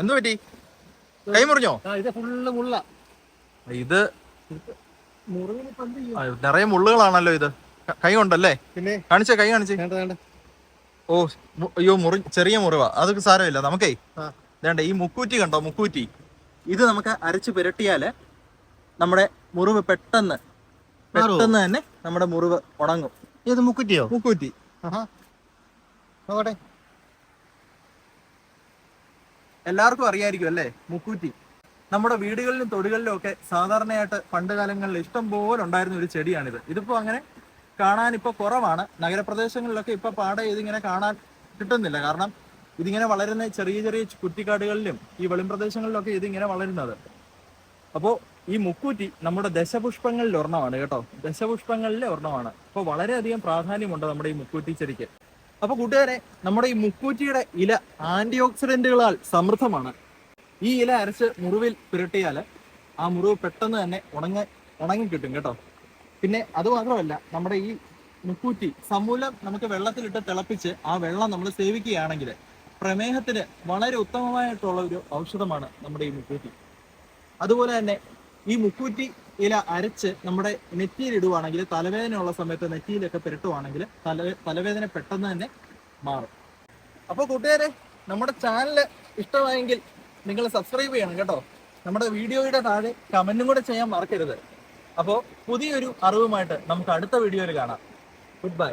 എന്തു പറ്റി? കൈ മുറിഞ്ഞോ? ഇത് ഫുള്ള് മുള്ള. നിറയെ മുള്ളുകളാണല്ലോ ഇത്. ക- കൊണ്ടല്ലേ? പിന്നെ? കാണിച്ചേ കൈ കാണിച്ചേ. ഓ അയ്യോ മുറി ചെറിയ മുറിവാ. അതൊക്കെ സാരമില്ല. നമുക്കേ. വേണ്ട ഈ മുക്കൂറ്റി കണ്ടോ മുക്കൂറ്റി? ഇത് നമുക്ക് അരച്ച് പുരട്ടിയാൽ നമ്മുടെ മുറിവ് പെട്ടെന്ന് പെട്ടെന്ന് തന്നെ നമ്മുടെ മുറിവ് ഉണങ്ങും. ഇത് മുക്കുറ്റിയോ? മുക്കൂറ്റി. ആഹാ. നോക്കട്ടെ. എല്ലാവർക്കും അറിയായിരിക്കും അല്ലേ? മുക്കൂറ്റി. നമ്മുടെ വീടുകളിലും തൊടികളിലും ഒക്കെ സാധാരണയായിട്ട് പണ്ട് കാലങ്ങളിൽ ഇഷ്ടം പോലെ ഉണ്ടായിരുന്ന ഒരു ചെടിയാണിത്. ഇതിപ്പോ അങ്ങനെ കാണാൻ ഇപ്പൊ കുറവാണ്. നഗരപ്രദേശങ്ങളിലൊക്കെ ഇപ്പൊ പാടെ ഇതിങ്ങനെ കാണാൻ കിട്ടുന്നില്ല. കാരണം ഇതിങ്ങനെ വളരുന്ന ചെറിയ ചെറിയ കുറ്റിക്കാടുകളിലും ഈ വെളിംപ്രദേശങ്ങളിലൊക്കെ ഇതിങ്ങനെ വളരുന്നത്. അപ്പോൾ ഈ മുക്കൂറ്റി നമ്മുടെ ദശപുഷ്പങ്ങളിൽ ഒരെണ്ണമാണ് കേട്ടോ. ദശപുഷ്പങ്ങളിലെ ഒരെണ്ണമാണ് അപ്പോൾ വളരെയധികം പ്രാധാന്യമുണ്ട് നമ്മുടെ ഈ മുക്കൂറ്റി ചെടിക്ക്. അപ്പൊ കൂട്ടുകാരെ നമ്മുടെ ഈ മുക്കൂറ്റിയുടെ ഇല ആന്റി ഓക്സിഡന്റുകളാൽ സമൃദ്ധമാണ്. ഈ ഇല അരച്ച് മുറിവിൽ പുരട്ടിയാൽ ആ മുറിവ് പെട്ടെന്ന് തന്നെ ഉണങ്ങ ഉണങ്ങി കിട്ടും കേട്ടോ. പിന്നെ അത് മാത്രമല്ല നമ്മുടെ ഈ മുക്കൂറ്റി സമൂലം നമുക്ക് വെള്ളത്തിലിട്ട് തിളപ്പിച്ച് ആ വെള്ളം നമ്മൾ സേവിക്കുകയാണെങ്കിൽ പ്രമേഹത്തിന് വളരെ ഉത്തമമായിട്ടുള്ള ഒരു ഔഷധമാണ് നമ്മുടെ ഈ മുക്കൂറ്റി. അതുപോലെ തന്നെ ഈ മുക്കൂറ്റി ഇല അരച്ച് നമ്മുടെ നെറ്റിയിൽ ഇടുവാണെങ്കിൽ തലവേദന ഉള്ള സമയത്ത് നെറ്റിയിലൊക്കെ പുരട്ടുവാണെങ്കിൽ തല തലവേദന പെട്ടെന്ന് തന്നെ മാറും. അപ്പോൾ കൂട്ടുകാരെ നമ്മുടെ ചാനൽ ഇഷ്ടമായെങ്കിൽ നിങ്ങൾ സബ്സ്ക്രൈബ് ചെയ്യണം കേട്ടോ. നമ്മുടെ വീഡിയോയുടെ താഴെ കമന്റും കൂടെ ചെയ്യാൻ മറക്കരുത്. അപ്പോൾ പുതിയൊരു അറിവുമായിട്ട് നമുക്ക് അടുത്ത വീഡിയോയിൽ കാണാം. Good bye